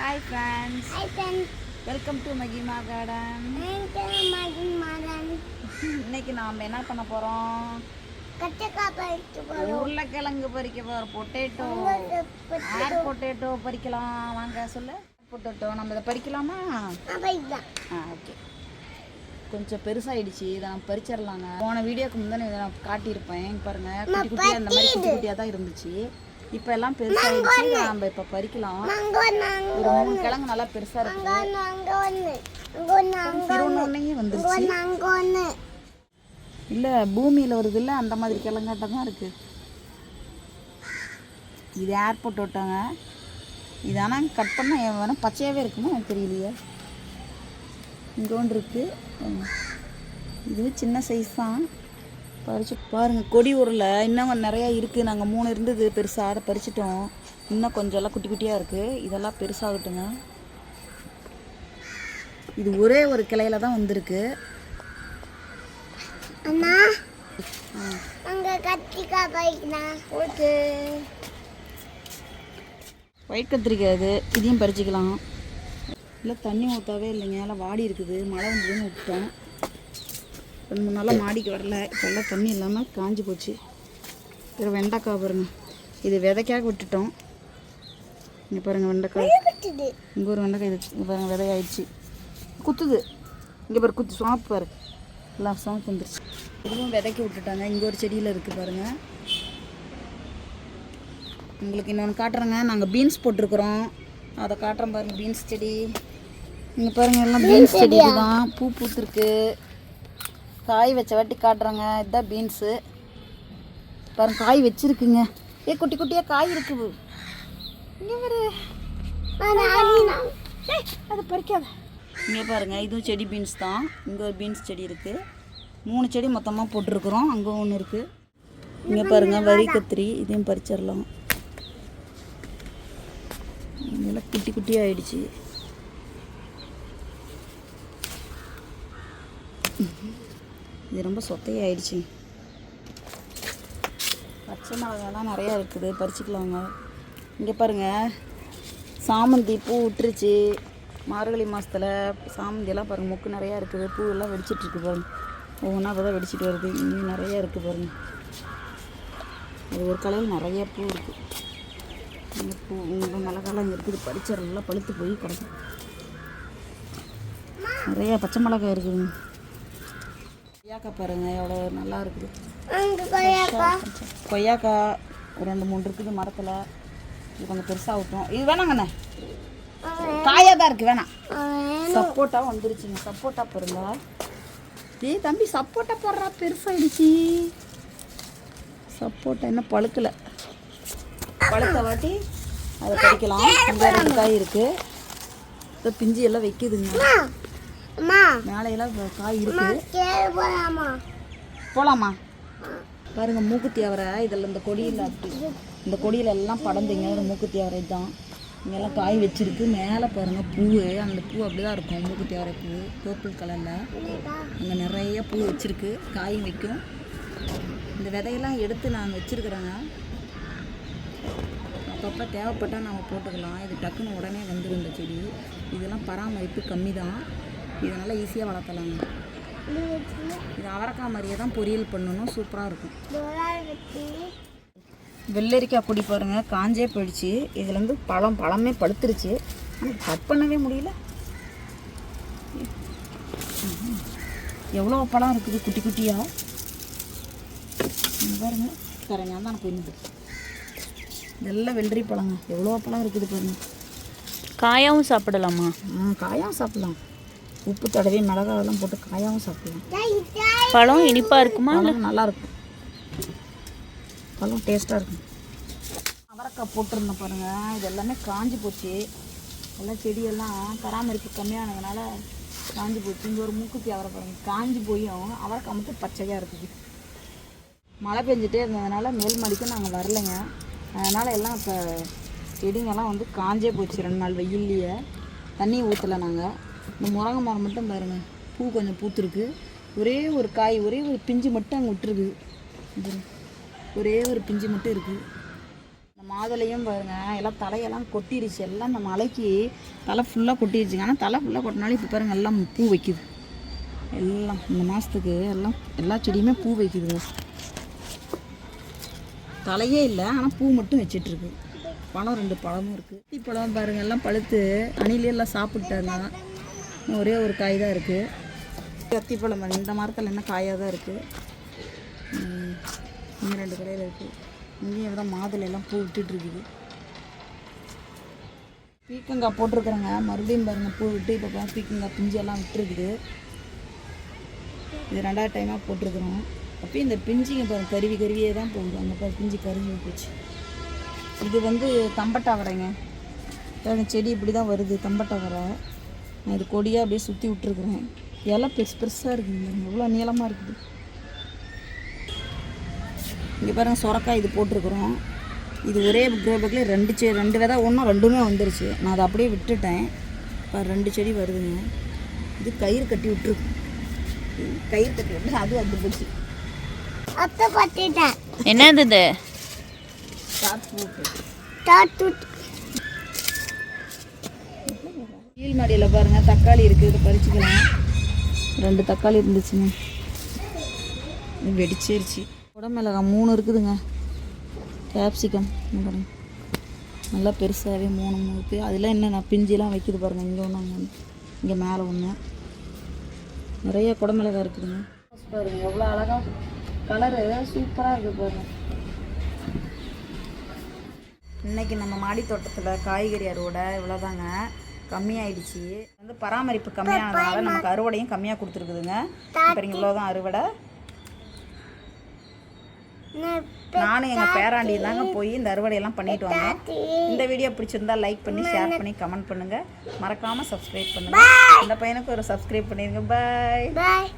Hi friends I can welcome to மகிமா garden. இன்னைக்கு நாம் என்ன பண்ண போகிறோம் போறோம். உருளைக்கிழங்கு பறிக்க போகிறோம் பொட்டேட்டோ ஏர் பொட்டேட்டோ பறிக்கலாம்? வாங்க சொல்லு. பொட்டேட்டோ நம்ம இதை பறிக்கலாமா. ஆ ஓகே கொஞ்சம் பெருசாயிடுச்சு. இதை நம்ம பறிச்சிடலாங்க. போன வீடியோக்கு முந்தானே இதை நான் காட்டியிருப்பேன். பாருங்க குட்டி குட்டியாக அந்த மாதிரி குட்டி குட்டியாக தான் இருந்துச்சு. இப்போ எல்லாம் பெருசாயிடுச்சு இதை நம்ம இப்போ பறிக்கலாம். ஒரு மூணு கிழங்கு நல்லா பெருசாக இருக்கு. வந்துருச்சு. இல்லை பூமியில் வருது இல்லை அந்த மாதிரி கிழங்காட்டம் தான் இருக்குது இது ஏர்போர்ட் விட்டாங்க இது ஆனால் கட் பண்ண வேணால் பச்சையாகவே இருக்குமா எனக்கு தெரியலையே. இங்கே ஒன்று இருக்குது இது சின்ன சைஸ் தான். பறிச்சு பாருங்கள் கொடி ஊரில் இன்னும் நிறையா இருக்குது நாங்கள் மூணு இருந்தது பெருசாக அதை பறிச்சிட்டோம். இன்னும் கொஞ்சம் எல்லாம் குட்டி குட்டியாக இருக்குது இதெல்லாம் பெருசாகட்டுங்க. இது ஒரே ஒரு கிளையில தான் வந்திருக்கு. அண்ணா அங்க கத்திரிக்காய் பறிக்கலாம். ஓகே. ஒயிட் கத்திரிக்காய் இது. இதையும் பறிச்சுக்கலாம். இல்லை தண்ணி ஊற்றாவே இல்லைங்க. எல்லாம் வாடி இருக்குது. மழை வந்ததுன்னு விட்டுட்டோம். ரெண்டு மூணு நாளாக மாடிக்கு வரல. இப்போல்லாம் தண்ணி இல்லாமல் காஞ்சி போச்சு. இப்போ வெண்டைக்காய் பாருங்கள் இது விதைக்காக விட்டுட்டோம். இங்கே பாருங்கள் வெண்டைக்காய் இங்கே ஒரு வெண்டைக்காய் இது இங்கே பாருங்கள் விதையாயிடுச்சு. குத்துது. இங்கே பாரு குத்து. சுவாப்பு பாரு. எல்லாம் சுவாப்பு வந்துருச்சு. இதுவும் விதைக்க விட்டுட்டாங்க. இங்கே ஒரு செடியில் இருக்குது பாருங்கள் உங்களுக்கு இன்னொன்று காட்டுறேங்க. நாங்கள் பீன்ஸ் போட்டிருக்குறோம். அதை காட்டுறோம் பாருங்கள் பீன்ஸ் செடி. இங்கே பாருங்க எல்லாம் பீன்ஸ் செடி தான் பூ பூத்துருக்கு. காய் வச்ச வாட்டி காட்டுறேங்க. இதுதான் பீன்ஸு பாருங்க காய் வச்சிருக்குங்க. ஏ குட்டி குட்டியாக காய் இருக்குது அதை பறிக்காத. இங்கே பாருங்க இதுவும் செடி பீன்ஸ் தான். இங்கே ஒரு பீன்ஸ் செடி இருக்குது மூணு செடி மொத்தமாக போட்டிருக்கிறோம். அங்கே ஒன்று இருக்குது இங்கே பாருங்க வரி கத்திரி. இதையும் பறிச்சிடலாம். இதெல்லாம் குட்டி குட்டி ஆயிடுச்சு. இது ரொம்ப சொத்தையாயிடுச்சு. பச்சை மிளகாலாம் நிறையா இருக்குது பறிச்சுக்கலாங்க. இங்கே பாருங்கள் சாமந்தி பூ விட்டுருச்சு மார்கழி மாதத்தில் சாமந்தியெல்லாம் பாருங்கள் மொக்கு நிறையா இருக்குது. பூவெல்லாம் வெடிச்சிட்ருக்கு பாருங்க. ஒவ்வொன்றா அப்போ தான் வெடிச்சிட்டு வருது. இன்னும் நிறையா இருக்குது பாருங்கள் அது ஒரு கலையில் நிறைய பூ இருக்குது இந்த பூ உங்கள் மிளகாலாம் இங்கே இருக்குது. பறிச்சரெல்லாம் பழுத்து போய் கிடக்கும் நிறையா பச்சை மிளகாய் இருக்குதுங்க. கொய்யாக்காய் பாருங்கள் எவ்வளோ நல்லா இருக்குது ஒரு ரெண்டு மூணு இருக்குது மரத்தில். இது கொஞ்சம் பெருசாகட்டும் இது வேணாங்கண்ணே. காயாக தான் இருக்குது வேணாம். சப்போட்டா வந்துருச்சுங்க சப்போட்டா பாருங்க. ஏய் தம்பி சப்போட்டா போடுறா பெருசாயிடுச்சு. சப்போட்டா இன்னும் பழுக்கலை. பழுத்த வாட்டி அதை பறிக்கலாம் இந்த காய் இருக்குது இப்போ பிஞ்சு எல்லாம் வைக்குதுங்க. மேலையெல்லாம் காய் இருக்குது கேளு போலாமா? பாருங்க மூக்குத்தி அவரை. இதில் இந்த கொடியில் அப்படி. இந்த கொடியில எல்லாம் படந்துங்க. இந்த மூக்குத்தி அவரை தான் இங்கெல்லாம் காய் வச்சிருக்கு. மேலே பாருங்க பூ அந்த பூ அப்படி தான் இருக்கும் மூக்குத்தி அவரை பூ. பர்பிள் கலரில் அங்கே நிறைய பூ வச்சிருக்கு. காய் வைக்கும். இந்த விதையெல்லாம் எடுத்து நான் வச்சிருக்கிறேங்க. அப்பப்போ தேவைப்பட்டால் நம்ம போட்டுக்கலாம். இது டக்குன்னு உடனே வந்துடும் இந்த செடி. இதெல்லாம் பராமரிப்பு கம்மி தான் இதனால் ஈஸியாக வளர்த்தலாங்க. இது அவரைக்காய் மாதிரியே தான் பொரியல் பண்ணணும். சூப்பராக இருக்கும். வெள்ளரிக்காய் பொடி பாருங்க. காஞ்சே போயிடுச்சு. இதுலேருந்து பழம் பழமே பழுத்துருச்சு. ஆனால் கட் பண்ணவே முடியல. எவ்வளோ பழம் இருக்குது? குட்டி குட்டியாக பாருங்க. பாருங்க தான் போயிருந்தது இதெல்லாம் வெள்ளரி பழங்க. எவ்வளோ பழம் இருக்குது பாருங்க. காயாவும் சாப்பிடலாமா? ஆ காயாவும் சாப்பிடலாம். உப்பு தடவி மிளகாவெல்லாம் போட்டு காயாவும் சாப்பிடலாம். பழம் இனிப்பா இருக்குமா பழம் நல்லா இருக்கும் பழம் டேஸ்ட்டாக இருக்கும். அவரைக்காய் போட்டிருந்தோம் பாருங்க. இது எல்லாமே காஞ்சி போச்சு. எல்லாம் செடியெல்லாம் பராமரிப்பு கம்மியானதுனால காஞ்சி போச்சு. இங்கே ஒரு மூக்குத்தி அவரை பாருங்க. காஞ்சி போயும். அவரைக்காய் மட்டும் பச்சையாக இருக்குது. மழை பெஞ்சிட்டே இருந்ததுனால மேல் மாடிக்கும் நாங்கள் வரலைங்க. அதனால் எல்லாம் இப்போ செடிங்கெல்லாம் வந்து காஞ்சே போச்சு. ரெண்டு நாள் வெயில்லையே. தண்ணி ஊற்றலை நாங்கள் இந்த முருங்கை மரம் மட்டும் பாருங்கள் பூ கொஞ்சம் பூத்துருக்கு. ஒரே ஒரு காய் ஒரே ஒரு பிஞ்சு மட்டும் அங்கே விட்டுருக்கு. ஒரே ஒரு பிஞ்சு மட்டும் இருக்குது இந்த மாதுளையும் பாருங்க. எல்லாம் தலையெல்லாம் கொட்டிருச்சு. எல்லாம் இந்த மலைக்கு தலை ஃபுல்லாக கொட்டிடுச்சுங்க ஆனால் தலை ஃபுல்லாக கொட்டினாலும் இப்போ பாருங்கள் எல்லாம் பூ வைக்குது. எல்லாம் இந்த மாதத்துக்கு எல்லாம் எல்லா செடியுமே பூ வைக்குது தலையே இல்லை ஆனால் பூ மட்டும் வச்சிட்ருக்கு பழம் ரெண்டு பழமும் இருக்குது பழம் பாருங்கள் எல்லாம் பழுத்து அணிலே எல்லாம் சாப்பிட்டாங்க ஒரே ஒரு காய் தான் இருக்குது அத்திப்பழம் இந்த மரத்தில் என்ன காயாக தான் இருக்குது இன்னும் ரெண்டு கடையில் இருக்குது இங்கேயும் தான் மாதுளையெல்லாம் பூ விட்டுட்டுருக்குது பீக்கங்காய் போட்டிருக்குறேங்க. மறுபடியும் பாருங்கள் பூ விட்டு இப்போ பார்த்து பீக்கங்காய் பிஞ்செல்லாம் விட்டுருக்குது. இது ரெண்டாவது டைமாக போட்டிருக்குறோம். அப்பயும் இந்த பிஞ்சிங்க பாருங்கள் கருவி கருவியே தான் போகுது. அந்த பாரு பிஞ்சு கருவி போச்சு. இது வந்து தம்பட்டா வரைங்க செடி இப்படி தான் வருது தம்பட்டாவரை நான் இது கொடியாக அப்படியே சுற்றி விட்டுருக்குறேன். இலை பெருசு பெருசாக இருக்குங்க. எவ்வளோ நீளமாக இருக்குது. இங்கே பாருங்க சுரக்காய் இது போட்டிருக்குறோம். இது ஒரே க்ரோ பேக்கில் ரெண்டு செடி ரெண்டு விதை ஒன்றும் ரெண்டுமே வந்துருச்சு. நான் அதை அப்படியே விட்டுட்டேன். இப்போ ரெண்டு செடி வருதுங்க. இது கயிறு கட்டி விட்டுருக்கு. கயிறு கட்டி விட்டு அது வந்து போச்சு என்னது இது? கீழ் மாடியில் பாருங்கள் தக்காளி இருக்குது இதை பறிச்சுக்கலாம். ரெண்டு தக்காளி இருந்துச்சுங்க. வெடிச்சிருச்சு. உடம்பு மூணு இருக்குதுங்க. கேப்சிகம் பாருங்க. நல்லா பெருசாகவே மூணு மூணு இருக்குது அதில் என்ன பிஞ்சிலாம் வைக்குது பாருங்கள் இங்கே ஒன்று அங்கே இங்கே மேலே ஒன்று நிறைய குடமிளகா இருக்குதுங்க. பாருங்க எவ்வளோ அழகாக கலரு சூப்பராக இருக்குது பாருங்க. இன்றைக்கி நம்ம மாடி தோட்டத்தில் காய்கறி அறுவடை இவ்வளோதாங்க கம்மியாயிடுச்சு. வந்து பராமரிப்பு கம்மியானதுனால நமக்கு அறுவடையும் கம்மியாக கொடுத்துருக்குதுங்க. இப்போ இவ்வளோதான் அறுவடை. நானும் எங்கள் பேராண்டியும் தாங்க போய் இந்த அறுவடையெல்லாம் பண்ணிட்டு வந்தோம் இந்த வீடியோ பிடிச்சிருந்தா லைக் பண்ணி ஷேர் பண்ணி கமெண்ட் பண்ணுங்கள் மறக்காமல் சப்ஸ்கிரைப் பண்ணுங்கள் இந்த பையனுக்கு ஒரு சப்ஸ்கிரைப் பண்ணிடுங்க பாய் பாய்